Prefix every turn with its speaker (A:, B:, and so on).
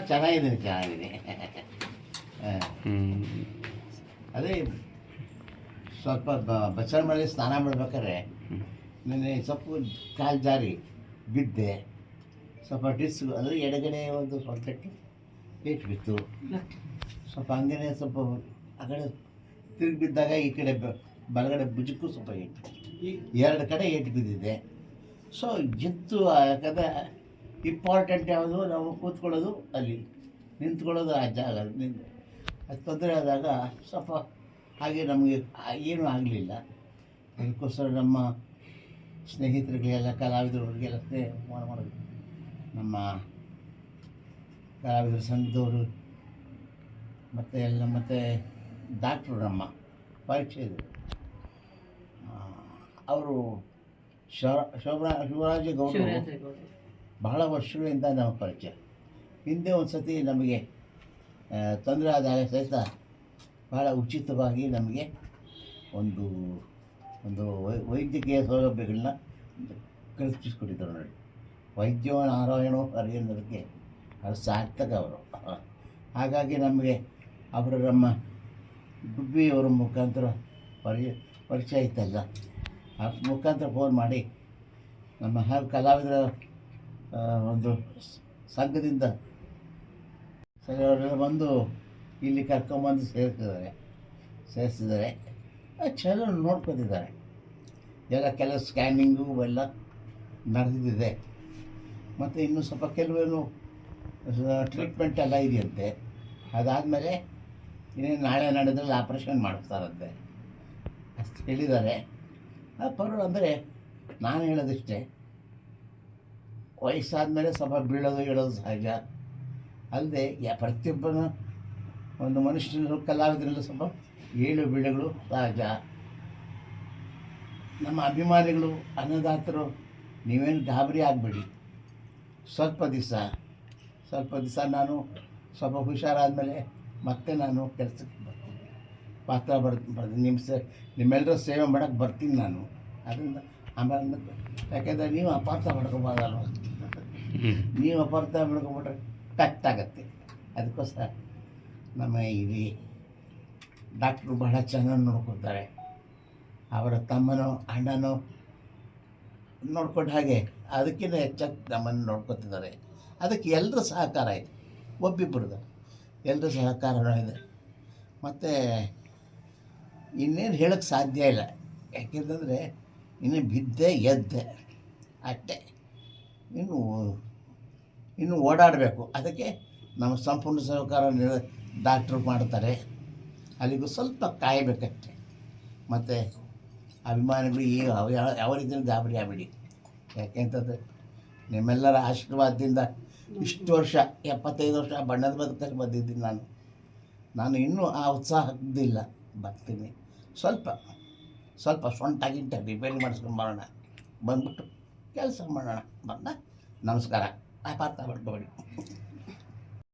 A: ಚೆನ್ನಾಗಿದ್ದೀನಿ ಚೆನ್ನಾಗಿದ್ದೀನಿ. ಅದೇ ಸ್ವಲ್ಪ ಬ- ಬಚ್ಚಲ ಮಳೆ ಸ್ನಾನ ಮಾಡ್ಬೇಕಾದ್ರೆ ನಿನ್ನೆ ಸ್ವಲ್ಪ ಕಾಲು ಜಾರಿ ಬಿದ್ದೆ. ಸ್ವಲ್ಪ ಡಿಸ್ ಅಂದರೆ ಎಡಗಡೆ ಒಂದು ಸೊಂಟಕ್ಕೆ ಏಟು ಬಿತ್ತು. ಸ್ವಲ್ಪ ಹಂಗೇನೆ ಸ್ವಲ್ಪ ಆ ಕಡೆ ತಿರುಗಿ ಬಿದ್ದಾಗ ಈ ಕಡೆ ಬಲಗಡೆ ಭುಜಕ್ಕೂ ಸ್ವಲ್ಪ ಏಟು. ಎರಡು ಕಡೆ ಏಟು ಬಿದ್ದಿದೆ. ಸೊ ಜಿತ್ತು ಯಾಕಂದರೆ ಇಂಪಾರ್ಟೆಂಟ್ ಯಾವುದು ನಾವು ಕೂತ್ಕೊಳ್ಳೋದು ಅಲ್ಲಿ. ನಿಂತ್ಕೊಳ್ಳೋದು ಆ ಜಾಗ ನಿಂತು ಅದು ತೊಂದರೆ ಆದಾಗ ಸ್ವಲ್ಪ ಹಾಗೆ ನಮಗೆ ಏನೂ ಆಗಲಿಲ್ಲ. ಅದಕ್ಕೋಸ್ಕರ ನಮ್ಮ ಸ್ನೇಹಿತರಿಗೆಲ್ಲ ಕಲಾವಿದರಿಗೆಲ್ಲ ಸ್ನೇಹ ಮಾಡ್- ಮಾಡೋದು. ನಮ್ಮ ಕಲಾವಿದರ ಸಂಘದವರು, ಮತ್ತು ಎಲ್ಲ ಮತ್ತು ಡಾಕ್ಟ್ರು ನಮ್ಮ ಪರೀಕ್ಷೆ ಇದ್ದರು ಅವರು ಶಿವ ಶಿವರಾ ಶಿವರಾಜ ಗೌಡರು. ಬಹಳ ವರ್ಷಗಳಿಂದ ನಮ್ಮ ಪರಿಚಯ. ಹಿಂದೆ ಒಂದು ಸತಿ ನಮಗೆ ತೊಂದರೆ ಆದಾಗ ಸಹಿತ ಬಹಳ ಉಚಿತವಾಗಿ ನಮಗೆ ಒಂದು ಒಂದು ವೈದ್ಯಕೀಯ ಸೌಲಭ್ಯಗಳನ್ನ ಕಲ್ಪಿಸ್ಕೊಟ್ಟಿದ್ದರು ನೋಡಿ. ವೈದ್ಯೋ ನಾರಾಯಣೋ ಹರಿಯನ್ನೋದಕ್ಕೆ ಅದು ಸಾರ್ಥಕ ಅವರು. ಹಾಗಾಗಿ ನಮಗೆ ಅವರು ನಮ್ಮ ಗುಬ್ಬಿಯವರ ಮುಖಾಂತರ ಪರಿ, ಪರಿಚಯ ಇತ್ತಲ್ಲ. ಆ ಮುಖಾಂತರ ಫೋನ್ ಮಾಡಿ ನಮ್ಮ ಕಲಾವಿದರ ಒಂದು ಸಂಘದಿಂದ ಸರಿ ಅವರೆಲ್ಲ ಬಂದು ಇಲ್ಲಿ ಕರ್ಕೊಂಬಂದು ಸೇರಿಸಿದ್ದಾರೆ. ಸೇರಿಸಿದ್ದಾರೆ. ಚೆನ್ನಾಗಿ ನೋಡ್ಕೊತಿದ್ದಾರೆ. ಎಲ್ಲ ಕೆಲವು ಸ್ಕ್ಯಾನಿಂಗು ಎಲ್ಲ ನಡೆದಿದೆ. ಮತ್ತು ಇನ್ನೂ ಸ್ವಲ್ಪ ಕೆಲವೇನು ಟ್ರೀಟ್ಮೆಂಟ್ ಎಲ್ಲ ಇದೆಯಂತೆ. ಅದಾದಮೇಲೆ ಇನ್ನೇನು ನಾಳೆ ನಡೆದ್ರಲ್ಲಿ ಆಪ್ರೇಷನ್ ಮಾಡಿಸ್ತಾರಂತೆ. ಅಷ್ಟು ಹೇಳಿದ್ದಾರೆ. ಪರ ಅಂದರೆ ನಾನು ಹೇಳೋದಿಷ್ಟೇ. ವಯಸ್ಸಾದಮೇಲೆ ಸ್ವಲ್ಪ ಬೀಳೋದು ಹೇಳೋದು ಸಹಜ. ಅಲ್ಲದೆ ಯಾ ಪ್ರತಿಯೊಬ್ಬನ ಒಂದು ಮನುಷ್ಯನ ಕಲಾವಿದರಲ್ಲೂ ಸ್ವಲ್ಪ ಏಳು ಬೀಳುಗಳು ಸಹಜ. ನಮ್ಮ ಅಭಿಮಾನಿಗಳು, ಅನ್ನದಾತರು, ನೀವೇನು ಗಾಬರಿ ಆಗಬೇಡಿ. ಸ್ವಲ್ಪ ದಿವಸ ಸ್ವಲ್ಪ ದಿವಸ ನಾನು ಸ್ವಲ್ಪ ಹುಷಾರಾದಮೇಲೆ ಮತ್ತೆ ನಾನು ಕೆಲಸಕ್ಕೆ ಬರ್ತೀನಿ. ಪಾತ್ರ ಬರ್ ಬರ್ತೀನಿ ನಿಮ್ಮ ಸೇ ನಿಮ್ಮೆಲ್ಲರ ಸೇವೆ ಮಾಡೋಕ್ಕೆ ಬರ್ತೀನಿ ನಾನು. ಅದರಿಂದ ಆಮೇಲೆ ಯಾಕೆಂದರೆ ನೀವು ಪಾತ್ರ ಮಾಡ್ಕೊಬೋದಲ್ವ. ನೀವು ಅಪಾರ್ಥ ಕಟ್ ಕಟ್ಟಾಗತ್ತೆ. ಅದಕ್ಕೋಸ್ಕರ ನಮ್ಮ ಇಲ್ಲಿ ಡಾಕ್ಟ್ರು ಬಹಳ ಚೆನ್ನಾಗಿ ನೋಡ್ಕೊತಾರೆ. ಅವರ ತಮ್ಮನೋ, ಅಣ್ಣನೋ ನೋಡ್ಕೊಂಡ ಹಾಗೆ ಅದಕ್ಕಿಂತ ಹೆಚ್ಚಾಗಿ ನಮ್ಮನ್ನು ನೋಡ್ಕೊತಿದ್ದಾರೆ. ಅದಕ್ಕೆ ಎಲ್ಲರ ಸಹಕಾರ ಇದೆ ಒಬ್ಬಿಬ್ಬರದ ಎಲ್ಲರ ಸಹಕಾರನೂ ಇದೆ ಮತ್ತು ಇನ್ನೇನು ಹೇಳೋಕ್ಕೆ ಸಾಧ್ಯ ಇಲ್ಲ. ಯಾಕೆಂತಂದರೆ, ಇನ್ನು ಬಿದ್ದೆ ಎದ್ದೆ. ಅಟ್ಟೆ. ಇನ್ನು ಇನ್ನು ಓಡಾಡಬೇಕು. ಅದಕ್ಕೆ ನಮ್ಮ ಸಂಪೂರ್ಣ ಸಹಕಾರ ಡಾಕ್ಟ್ರು ಮಾಡ್ತಾರೆ. ಅಲ್ಲಿಗೂ ಸ್ವಲ್ಪ ಕಾಯಬೇಕಷ್ಟೆ. ಮತ್ತು ಅಭಿಮಾನಿಗಳು ಈ ಯಾವ ರೀತಿಯೂ ಗಾಬರಿ ಆಗಬೇಡಿ. ಯಾಕೆಂತಂದರೆ ನಿಮ್ಮೆಲ್ಲರ ಆಶೀರ್ವಾದದಿಂದ ಇಷ್ಟು ವರ್ಷ, ಎಪ್ಪತ್ತೈದು ವರ್ಷ ಬಣ್ಣದ ಬದುಕಲ್ಲಿ ಬಂದಿದ್ದೀನಿ ನಾನು. ನಾನು ಇನ್ನೂ ಆ ಉತ್ಸಾಹದಿಲ್ಲ ಬರ್ತೀನಿ. ಸ್ವಲ್ಪ ಸ್ವಲ್ಪ ಸೊಂಟ ಗಿಂಟ ರಿಪೇರಿ ಮಾಡಿಸ್ಕೊಂಡು ಬರೋಣ. ಬಂದ್ಬಿಟ್ಟು ಕೆಲಸ ಮಾಡೋಣ. ಬಂದ, ನಮಸ್ಕಾರ. ಅಪಾರ್ಥ ಮಾಡ್ಕೊಬೇಡಿ